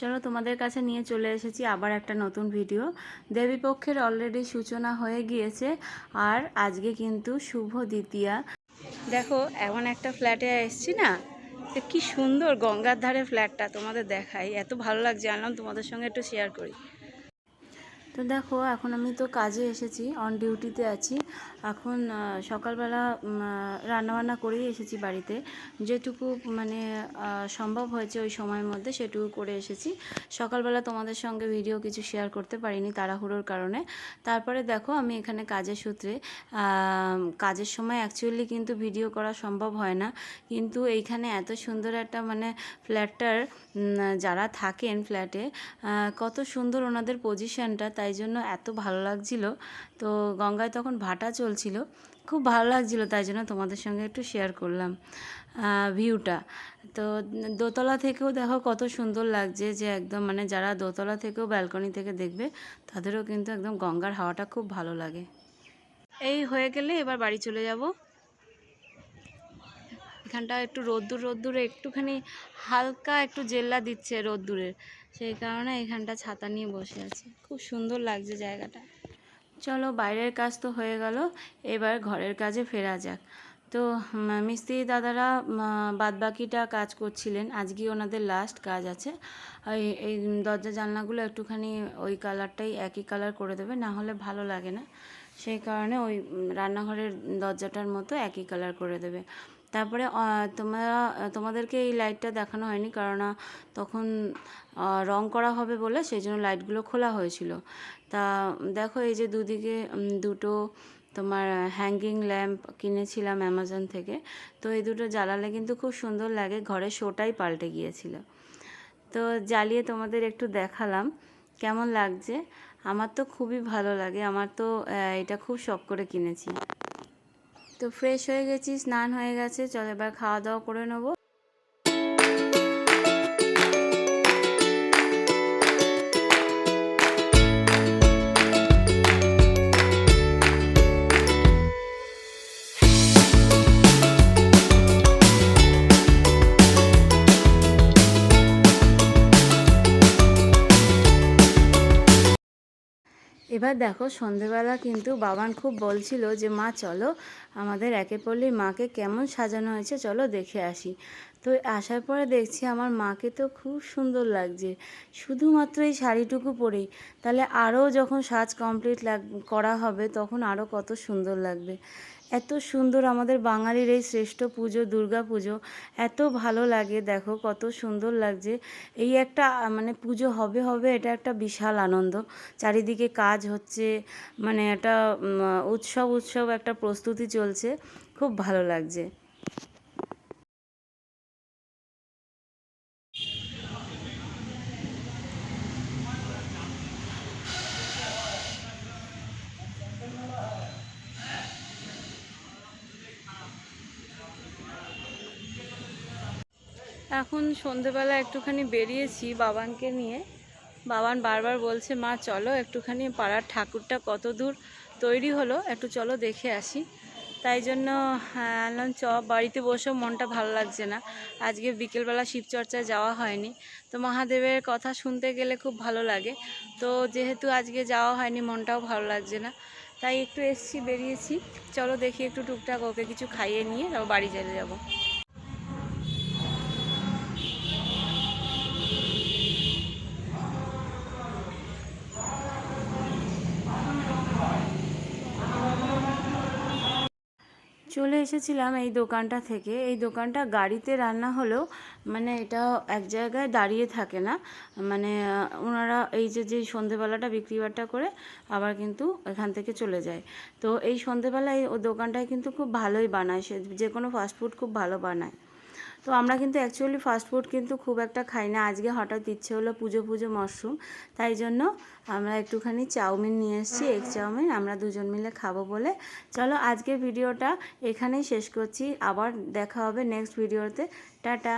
চলো তোমাদের কাছে নিয়ে চলে এসেছি আবার একটা নতুন ভিডিও। দেবীপক্ষের অলরেডি সূচনা হয়ে গিয়েছে আর আজকে কিন্তু শুভ দ্বিতীয়া। দেখো, এমন একটা ফ্ল্যাটে এসছি না তো কি সুন্দর গঙ্গার ধারে ফ্ল্যাটটা তোমাদের দেখাই। এত ভালো লাগছে, জানলাম তোমাদের সঙ্গে একটু শেয়ার করি। তো দেখো, এখন আমি তো কাজে এসেছি অন ডিউটিতে আছি। এখন সকালবেলা রান্নাবান্না করেই এসেছি বাড়িতে। যেটুকু মানে সম্ভব হয়েছে ওই সময়ের মধ্যে সেটুকু করে এসেছি। সকালবেলা তোমাদের সঙ্গে ভিডিও কিছু শেয়ার করতে পারিনি তাড়াহুড়োর কারণে। তারপরে দেখো, আমি এখানে কাজের সূত্রে কাজের সময় অ্যাকচুয়ালি কিন্তু ভিডিও করা সম্ভব হয় না। কিন্তু এইখানে এত সুন্দর একটা মানে ফ্ল্যাটটার যারা থাকেন ফ্ল্যাটে কত সুন্দর ওনাদের পজিশনটা তাই জন্য এত ভালো লাগছিল। তো গঙ্গায় তখন ভাটা চলছিল। খুব ভালো লাগছিল তাই জন্য তোমাদের সঙ্গে একটু শেয়ার করলাম ভিউটা তো দোতলা থেকেও দেখো কত সুন্দর লাগছে যে একদম মানে যারা দোতলা থেকেও ব্যালকনি থেকে দেখবে, তাদেরও কিন্তু একদম গঙ্গার হাওয়াটা খুব ভালো লাগে। এই হয়ে গেলে এবার বাড়ি চলে যাব। এখানটা একটু রোদ্দুর, রোদ্দুরে একটুখানি হালকা একটু জেল্লা দিচ্ছে রোদ্দুরের। সেই কারণে এখানটা ছাতা নিয়ে বসে আছি। খুব সুন্দর লাগছে জায়গাটা। চলো, বাইরের কাজ তো হয়ে গেল, এবার ঘরের কাজে ফেরা যাক। তো মিস্ত্রি দাদারা বাদ বাকিটা কাজ করছিলেন। আজকে ওনাদের লাস্ট কাজ আছে। এই এই দরজা জানলাগুলো একটুখানি ওই কালারটাই একই কালার করে দেবে, না হলে ভালো লাগে না। সেই কারণে ওই রান্নাঘরের দরজাটার মতো একই কালার করে দেবে। তারপরে তোমরা তোমাদেরকে এই লাইটটা দেখানো হয়নি কারণ তখন রং করা হবে বলে সেই জন্য লাইটগুলো খোলা হয়েছিল। তা, দেখো এই যে দুদিকে দুটো তোমার হ্যাঙ্গিং ল্যাম্প কিনেছিলাম অ্যামাজন থেকে। তো এই দুটো জ্বালালে কিন্তু খুব সুন্দর লাগে, ঘরে শোটাই পাল্টে গিয়েছিল। তো জ্বালিয়ে তোমাদের একটু দেখালাম, কেমন লাগছে? আমার তো খুবই ভালো লাগে, আমার তো এটা খুব শখ করে কিনেছি। তো ফ্রেশ হয়ে গেছি স্নান হয়ে গেছে চলো এবার খাওয়া দাওয়া করে নেব। এবার দেখো সন্ধেবেলা কিন্তু বাবান খুব বলছিল যে, মা, চলো আমাদের একে পল্লীর মাকে কেমন সাজানো হয়েছে, চলো দেখে আসি। তো আসার পরে দেখছি আমার মাকে তো খুব সুন্দর লাগছে। শুধুমাত্র এই শাড়িটুকু পরেই। তাহলে আরও যখন সাজ কমপ্লিট লাগ, করা হবে, তখন আরও কত সুন্দর লাগবে। এত সুন্দর আমাদের বাঙালির এই শ্রেষ্ঠ পুজো, দুর্গা পুজো। এত ভালো লাগে, দেখো কত সুন্দর লাগছে। এই একটা মানে পুজো হবে হবে, এটা একটা বিশাল আনন্দ। চারিদিকে কাজ হচ্ছে মানে একটা উৎসব উৎসব একটা প্রস্তুতি চলছে। খুব ভালো লাগছে। এখন সন্ধেবেলা একটুখানি বেরিয়েছি বাবানকে নিয়ে। বাবান বারবার বলছে, মা, চলো একটুখানি পাড়ার ঠাকুরটা কত দূর তৈরি হলো, একটু চলো দেখে আসি। তাই জন্য আনলাম চ, বাড়িতে বসেও মনটা ভালো লাগছে না। আজকে বিকেলবেলা শিবচর্চায় যাওয়া হয়নি। তো মহাদেবের কথা শুনতে গেলে খুব ভালো লাগে। তো যেহেতু আজকে যাওয়া হয়নি, মনটাও ভালো লাগছে না। তাই একটু এসছি, বেরিয়েছি। চলো দেখি একটু টুকটাক ওকে কিছু খাইয়ে নিয়ে বাড়ি চলে যাব। চলে এসেছিলাম এই দোকানটা থেকে। এই দোকানটা গাড়িতে রান্না হলেও মানে এটা এক জায়গায় দাঁড়িয়ে থাকে না। মানে ওনারা এই যে যে সন্ধেবেলাটা বিক্রি বাট্টা করে আবার কিন্তু এখান থেকে চলে যায়। তো এই সন্ধেবেলায় ও দোকানটায় কিন্তু খুব ভালোই বানায়। সে যে কোনো ফাস্টফুড খুব ভালো বানায়। তো আমরা কিন্তু অ্যাকচুয়ালি ফাস্টফুড কিন্তু খুব একটা খাই না। আজকে হঠাৎ ইচ্ছে হলো পুজো পুজো মশরুম তাই জন্য আমরা একটুখানি চাউমিন নিয়ে এসেছি, এগ চাউমিন, আমরা দুজন মিলে খাব বলে। চলো আজকে ভিডিওটা এখানেই শেষ করছি। আবার দেখা হবে নেক্সট ভিডিওতে টাটা!